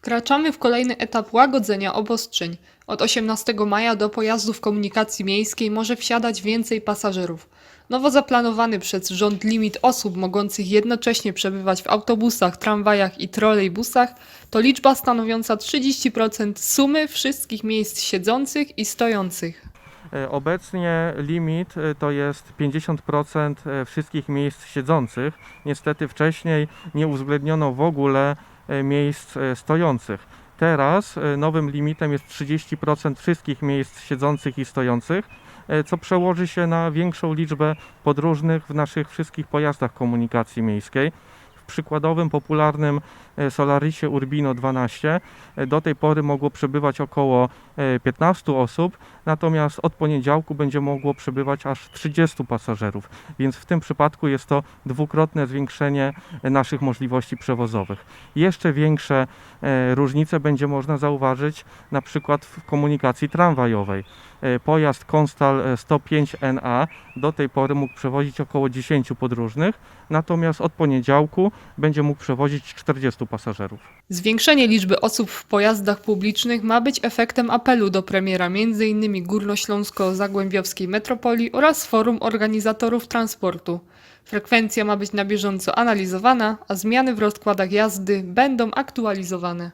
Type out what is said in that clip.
Wkraczamy w kolejny etap łagodzenia obostrzeń. Od 18 maja do pojazdów komunikacji miejskiej może wsiadać więcej pasażerów. Nowo zaplanowany przez rząd limit osób mogących jednocześnie przebywać w autobusach, tramwajach i trolejbusach to liczba stanowiąca 30% sumy wszystkich miejsc siedzących i stojących. E, Obecnie limit e, to jest 50% e, wszystkich miejsc siedzących. Niestety wcześniej nie uwzględniono w ogóle miejsc e, stojących. Teraz e, nowym limitem jest 30% wszystkich miejsc siedzących i stojących, e, co przełoży się na większą liczbę podróżnych w naszych wszystkich pojazdach komunikacji miejskiej. Przykładowym popularnym e, Solarisie Urbino 12 e, do tej pory mogło przebywać około e, 15 osób, natomiast od poniedziałku będzie mogło przebywać aż 30 pasażerów, więc w tym przypadku jest to dwukrotne zwiększenie e, naszych możliwości przewozowych. Jeszcze większe e, różnice będzie można zauważyć na przykład w komunikacji tramwajowej. E, Pojazd Konstal e, 105NA do tej pory mógł przewozić około 10 podróżnych, natomiast od poniedziałku będzie mógł przewozić 40 pasażerów. Zwiększenie liczby osób w pojazdach publicznych ma być efektem apelu do premiera m.in. Górnośląsko-Zagłębiowskiej Metropolii oraz Forum Organizatorów Transportu. Frekwencja ma być na bieżąco analizowana, a zmiany w rozkładach jazdy będą aktualizowane.